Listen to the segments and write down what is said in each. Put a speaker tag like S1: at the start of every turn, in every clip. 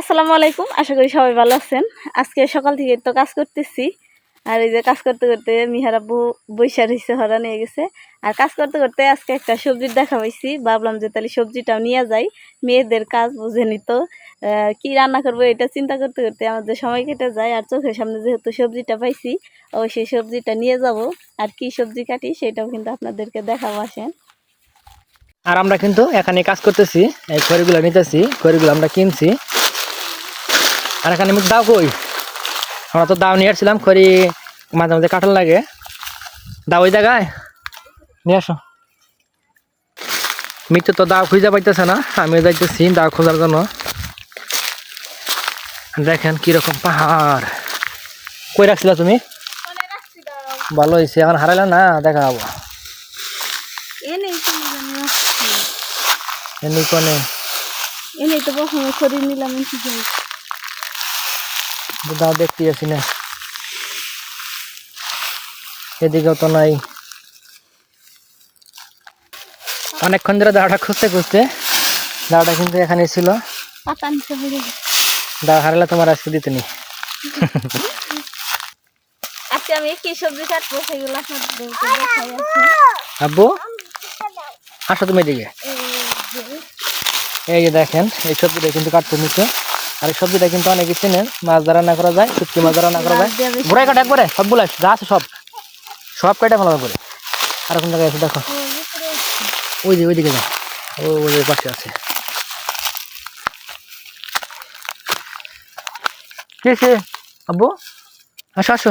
S1: আসসালামু আলাইকুম, আশা করি সবাই ভালো আছেন। আজকে সকাল থেকে তো কাজ করতেছি। আর এই যে কাজ করতে করতে মিহার আব্বু বৈশা হরা নিয়ে গেছে। আর কাজ করতে করতে আজকে একটা সবজির দেখা পাইছি। ভাবলাম যে তাহলে সবজিটাও নিয়ে যাই। মেয়েদের কাজ বুঝে নিত কি রান্না করব এটা চিন্তা করতে করতে আমাদের সময় কেটে যায় আর চোখের সামনে যেহেতু সবজিটা পাইছি, অবশ্যই সবজিটা নিয়ে যাব। আর কি সবজি কাটি সেটাও কিন্তু আপনাদেরকে দেখাবো, আসেন।
S2: আর আমরা কিন্তু এখানে কাজ করতেছি, এই খড়িগুলো নিতেছি, খড়িগুলো আমরা কিনছি। আর এখানে আমি দাও কই? আমরা তো দাও নিয়ে আসছিলাম খড়ি মাঝে মাঝে কাটার লাগে। দাও ওই জায়গায়। নিয়ে আসো। মৃত্যু তো দাও খুঁজে পাইতেছে না আমিও যাইতেছি দাও খোঁজার জন্য। দেখেন কীরকম পাহাড়। কই রাখছিলা তুমি? ভালো হয়েছে এখন হারাইলে না? দেখা হব।
S1: এনেই
S2: এমনি কোনে
S1: এনেই তো প্রথমে করে নিলাম
S2: দাও দেখতে আসি না। এদিকেও তো নাই। অনেকক্ষণ ধরে দাওটা খুঁজতে খুঁজতে দাওটা কিন্তু এখানে ছিল।
S1: হয়ে
S2: দাও হারালে তোমার আজকে দিতে নি
S1: আমি কি সবজি কাটবো সেগুলো আপনাদেরকে দেখাই আছে
S2: আব্বু! আসো তুমি এদিকে। এই যে। দেখেন এই সবজিটা কিন্তু কাটতে নিচ্ছে আর এই সবজিটা কিন্তু অনেকে চেনেন। মাছ ধরা না করা যায় শুটকি মাছ ধরা না করা যায়। ঘুরাই কাটা একবারে? সবগুলো যা আছে সব। সব কাটা ফেলা করে আর কোন জায়গায় আছে দেখো। ওই যে ওইদিকে যাও ও ওই যে পাশে আছে। কে সে আব্বু? আসো আসো।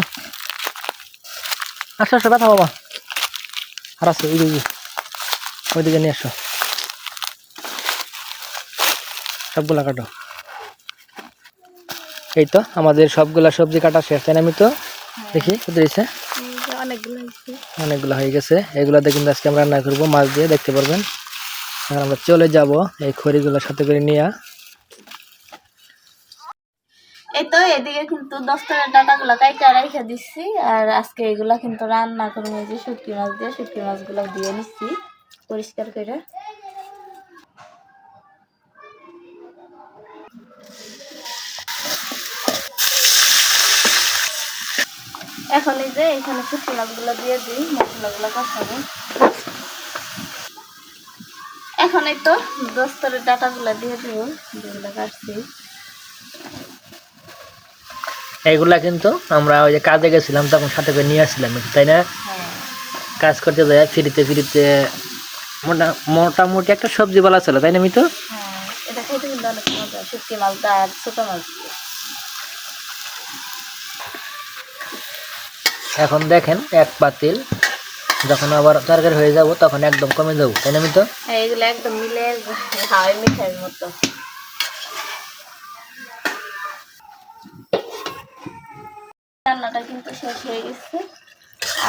S2: আসো আসো ব্যথা বাবা আর আসো ওইদিকে ওইদিকে নিয়ে আসো। সবগুলা কাটো। এই তো আমাদের সবগুলা সবজি কাটা শেষ তাই না আমি তো দেখি কোথায় দিয়েছে
S1: অনেকগুলো
S2: হয়ে গেছে। এগুলোতে কিন্তু আজকে আমরা রান্না করব মাছ দিয়ে দেখতে পারবেন। আর আমরা চলে যাব এই খড়িগুলোর সাথে করে নিয়ে।
S1: এই তো এদিকে কিন্তু দশটার ডাটাগুলো কাইটা রেখে দিচ্ছি আর আজকে এগুলা কিন্তু রান্না করব যে শুটকি মাছ দিয়ে শুটকি মাছগুলো দিয়ে নিচ্ছি পরিষ্কার করে। এখন এই যে এখানে শুটকি মাছগুলো দিয়ে দিই মশলাগুলো কষাবো। এখন এই তো দস্তরের ডাটাগুলো দিয়ে দিব যেগুলো কাটছি।
S2: এইগুলা কিন্তু আমরা ওই যে কাজে গেছিলাম তখন সাথে করে নিয়ে আসছিলাম তাই না?
S1: হ্যাঁ।
S2: কাজ করতে যায় ফিরিতে ফিরিতে মোটা মোটামুটি একটা সবজি বলা ছিল তাই না মিতু?
S1: হ্যাঁ এটা খাইতে কিন্তু অনেক মজা শুটকি মাছটা আর ছোট মাছ
S2: এখন দেখেন এক পাতিল যখন আবার তরকারি হয়ে যাব তখন একদম কমে যাব, তাই না মিতু?
S1: একদম মিলে রান্নাটা কিন্তু শেষ হয়ে গেছে।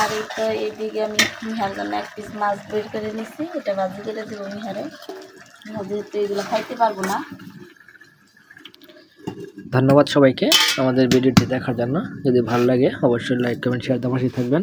S1: আর এই তো এদিকে আমি মিহার জন্য এক পিস মাছ বের করে নিছি। এটা ভাজি করে দেবো মিহারে। মিহা যেহেতু এগুলো খাইতে পারব না
S2: ধন্যবাদ সবাইকে আমাদের ভিডিওটি দেখার জন্য। যদি ভালো লাগে, অবশ্যই লাইক কমেন্ট শেয়ার পাশে থাকবেন।